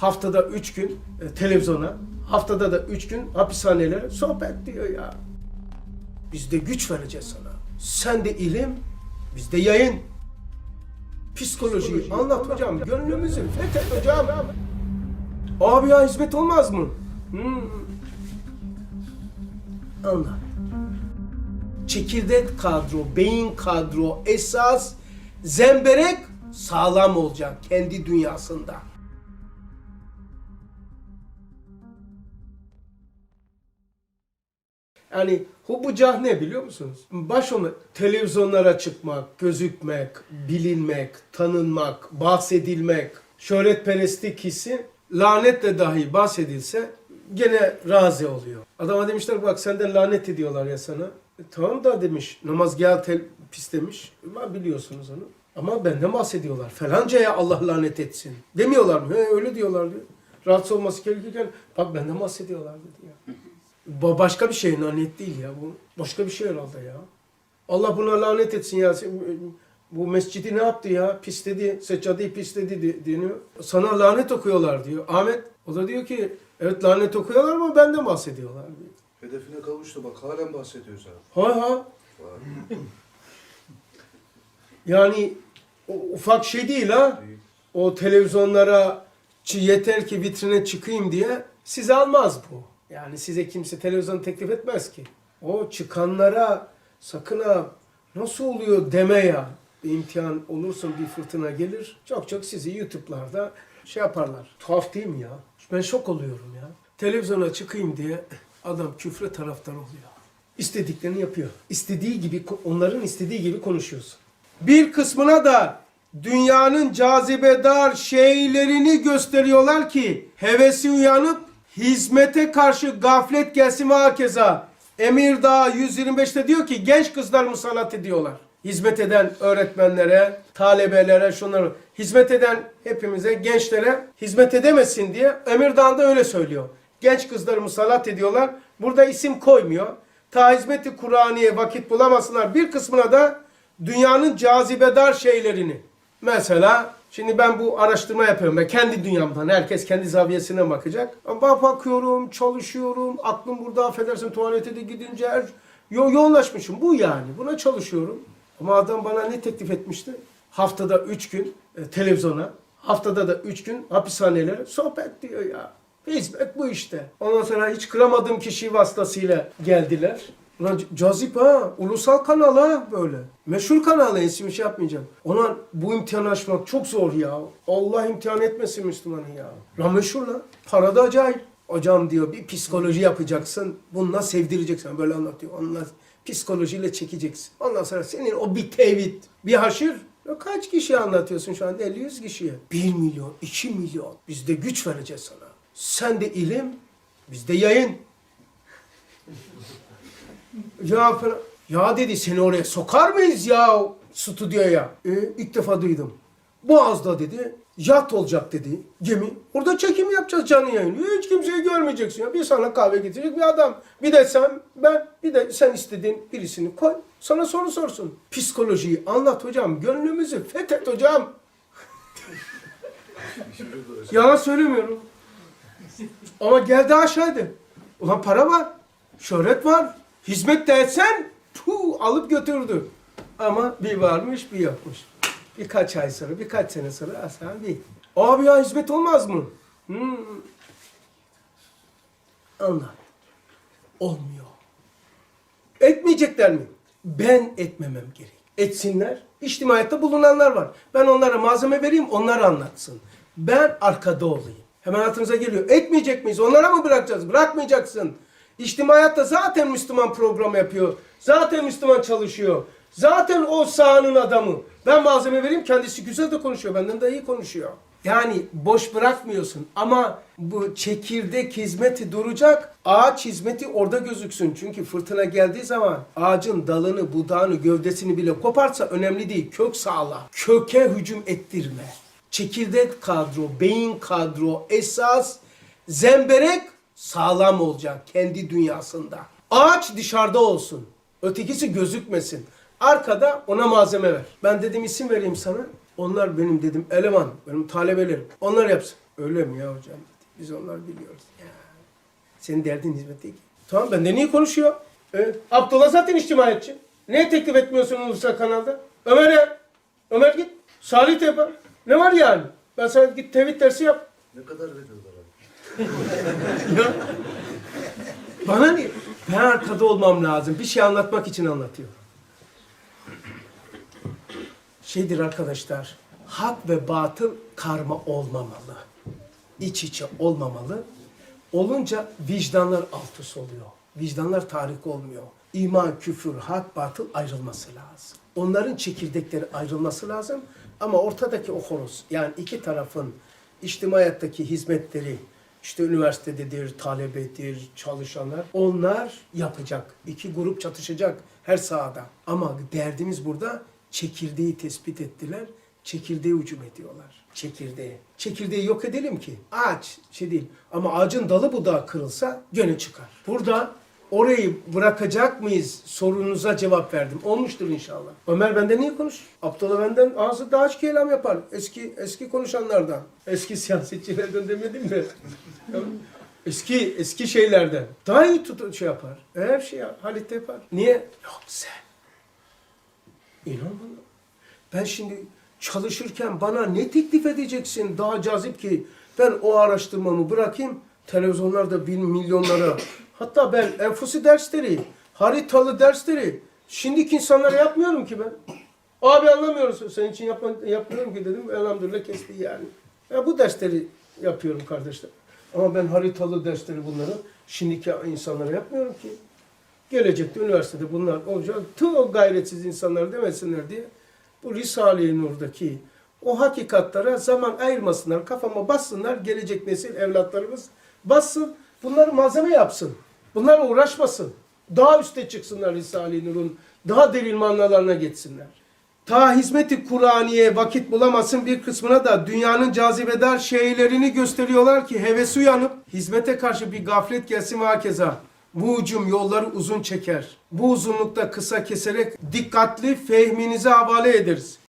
haftada üç gün e, televizyona, haftada da üç gün hapishanelere sohbet diyor ya. Biz de güç vereceğiz sana. Sen de ilim, biz de yayın. Psikolojiyi anlat hocam, gönlümüzü fethet hocam. Abi ya hizmet olmaz mı? Hmm. Anlat. Çekirdek kadro, beyin kadro, esas zemberek sağlam olacak kendi dünyasında. Yani hubucah ne biliyor musunuz? Başonu televizyonlara çıkmak, gözükmek, bilinmek, tanınmak, bahsedilmek, şöhretperestlik hissi lanetle dahi bahsedilse gene razı oluyor. Adama demişler bak senden lanet ediyorlar ya sana. E, tamam da demiş namaz gel tel pis demiş. E, biliyorsunuz onu. Ama benden bahsediyorlar. Falancaya Allah lanet etsin. Demiyorlar mı? He, öyle diyorlar diyor. Rahatsız olması gerekirken bak benden bahsediyorlar dedi ya. Ba- başka bir şey lanet değil ya bu. Başka bir şey herhalde ya. Allah buna lanet etsin ya. Bu mescidi ne yaptı ya? Pisledi, seccadeyi pisledi di- deniyor. Sana lanet okuyorlar diyor. Ahmet o da diyor ki evet lanet okuyorlar ama benden bahsediyorlar diyor. Hedefine kavuştu bak halen bahsediyor sana. Ha ha. Yani o ufak şey değil ha. O televizyonlara yeter ki vitrine çıkayım diye size almaz bu. Yani size kimse televizyon teklif etmez ki. O çıkanlara sakın ha nasıl oluyor deme ya. Bir imtihan olursun bir fırtına gelir. Çok çok sizi YouTube'larda şey yaparlar. Tuhaf değil mi ya? Ben şok oluyorum ya. Televizyona çıkayım diye adam küfre taraftar oluyor. İstediklerini yapıyor. İstediği gibi, onların istediği gibi konuşuyorsun. Bir kısmına da dünyanın cazibedar şeylerini gösteriyorlar ki hevesi uyanıp hizmete karşı gaflet gelsin ve hakeza. Emir Dağı 125'te diyor ki genç kızlar musallat ediyorlar. Hizmet eden öğretmenlere, talebelere, şunları hizmet eden hepimize, gençlere hizmet edemesin diye Emir Dağı'nda öyle söylüyor. Genç kızları musallat ediyorlar. Burada isim koymuyor. Ta hizmeti Kur'aniye vakit bulamasınlar. Bir kısmına da dünyanın cazibedar şeylerini. Mesela şimdi ben bu araştırma yapıyorum. Ben kendi dünyamdan. Herkes kendi zaviyesine bakacak. Ama bakıyorum, çalışıyorum. Aklım burada affedersin tuvalete de gidince her... Yo yoğunlaşmışım. Bu yani. Buna çalışıyorum. Ama adam bana ne teklif etmişti? Haftada üç gün e, televizyona, haftada da üç gün hapishanelere sohbet diyor ya. Hizmet bu işte. Ondan sonra hiç kıramadığım kişi vasıtasıyla geldiler. Ulan cazip ha. Ulusal kanal ha böyle. Meşhur kanal isim şey yapmayacağım. Ona bu imtihanı aşmak çok zor ya. Allah imtihan etmesin Müslümanı ya. Lan meşhur lan. Para da acayip. Hocam diyor bir psikoloji yapacaksın. Bununla sevdireceksin. Böyle anlatıyor. Onunla psikolojiyle çekeceksin. Ondan sonra senin o bir tevhid, bir haşır. Ya kaç kişiye anlatıyorsun şu anda? 50-100 kişiye. 1 milyon, 2 milyon. Biz de güç vereceğiz sana. Sen de ilim, biz de yayın. Ya, ya dedi seni oraya sokar mıyız ya stüdyoya? E, ilk defa duydum. Boğaz'da dedi yat olacak dedi gemi. Orada çekim yapacağız canlı yayın. Hiç kimseyi görmeyeceksin ya. Bir sana kahve getirecek bir adam. Bir de sen ben bir de sen istediğin birisini koy. Sana soru sorsun. Psikolojiyi anlat hocam. Gönlümüzü fethet hocam. Yalan söylemiyorum. Ama geldi aşağıdı. Ulan para var. Şöhret var. Hizmet de etsen puh, alıp götürdü. Ama bir varmış bir yokmuş. Birkaç ay sonra, birkaç sene sonra Hasan bir. Abi ya hizmet olmaz mı? Hmm. Anlat. Olmuyor. Etmeyecekler mi? Ben etmemem gerek. Etsinler. İçtimaiyatta bulunanlar var. Ben onlara malzeme vereyim, onlar anlatsın. Ben arkada olayım. Hemen hatırınıza geliyor. Etmeyecek miyiz? Onlara mı bırakacağız? Bırakmayacaksın. İçtimaiyatta zaten Müslüman program yapıyor. Zaten Müslüman çalışıyor. Zaten o sahanın adamı. Ben malzeme vereyim kendisi güzel de konuşuyor. Benden de iyi konuşuyor. Yani boş bırakmıyorsun ama bu çekirdek hizmeti duracak, ağaç hizmeti orada gözüksün. Çünkü fırtına geldiği zaman ağacın dalını, budağını, gövdesini bile koparsa önemli değil. Kök sağla. Köke hücum ettirme. Çekirdek kadro, beyin kadro, esas zemberek sağlam olacak kendi dünyasında. Ağaç dışarıda olsun. Ötekisi gözükmesin. Arkada ona malzeme ver. Ben dedim isim vereyim sana. Onlar benim dedim eleman, benim talebelerim. Onlar yapsın. Öyle mi ya hocam? dedi. Biz onları biliyoruz. Ya. Senin derdin hizmet değil ki. Tamam ben de niye konuşuyor? Evet. Abdullah zaten içtimaiyetçi. Niye teklif etmiyorsun ulusal kanalda? Ömer'e. Ömer git. Salih de yapar. Ne var yani? Ben sana git tevhid dersi yap. Ne kadar veriyorlar abi? Bana ne? Ben arkada olmam lazım. Bir şey anlatmak için anlatıyor. Şeydir arkadaşlar. Hak ve batıl karma olmamalı. İç içe olmamalı. Olunca vicdanlar alt üst oluyor. Vicdanlar tahrik olmuyor. İman, küfür, hak, batıl ayrılması lazım. Onların çekirdekleri ayrılması lazım. Ama ortadaki o horoz, yani iki tarafın içtimaiyattaki hizmetleri, işte üniversitededir, talebedir, çalışanlar, onlar yapacak. İki grup çatışacak her sahada. Ama derdimiz burada çekirdeği tespit ettiler. Çekirdeğe hücum ediyorlar. Çekirdeğe. Çekirdeği yok edelim ki. Ağaç şey değil. Ama ağacın dalı budağı kırılsa gene çıkar. Burada orayı bırakacak mıyız sorunuza cevap verdim. Olmuştur inşallah. Ömer benden niye konuş? Abdullah benden ağzı daha açık kelam yapar. Eski eski konuşanlardan. Eski siyasetçilerden demedim de. eski eski şeylerden. Daha iyi tut şey yapar. Her şey Halit yapar. Niye? Yok sen. İnan bana. Ben şimdi çalışırken bana ne teklif edeceksin daha cazip ki ben o araştırmamı bırakayım televizyonlarda bin milyonlara hatta ben enfusi dersleri haritalı dersleri şimdiki insanlara yapmıyorum ki ben. Abi anlamıyoruz senin için yapma, yapmıyorum ki dedim elhamdülillah kesti yani. Ya bu dersleri yapıyorum kardeşler. Ama ben haritalı dersleri bunları şimdiki insanlara yapmıyorum ki. Gelecekte üniversitede bunlar olacak. Tüm o gayretsiz insanlar demesinler diye bu Risale-i Nur'daki o hakikatlara zaman ayırmasınlar, kafama bassınlar, gelecek nesil evlatlarımız bassın, bunları malzeme yapsın. Bunlarla uğraşmasın. Daha üste çıksınlar Risale-i Nur'un, daha derin manalarına geçsinler. Ta hizmeti Kur'aniye vakit bulamasın bir kısmına da dünyanın cazibedar şeylerini gösteriyorlar ki hevesi uyanıp hizmete karşı bir gaflet gelsin ve. Bu ucum yolları uzun çeker. Bu uzunlukta kısa keserek dikkatli fehminize havale ederiz.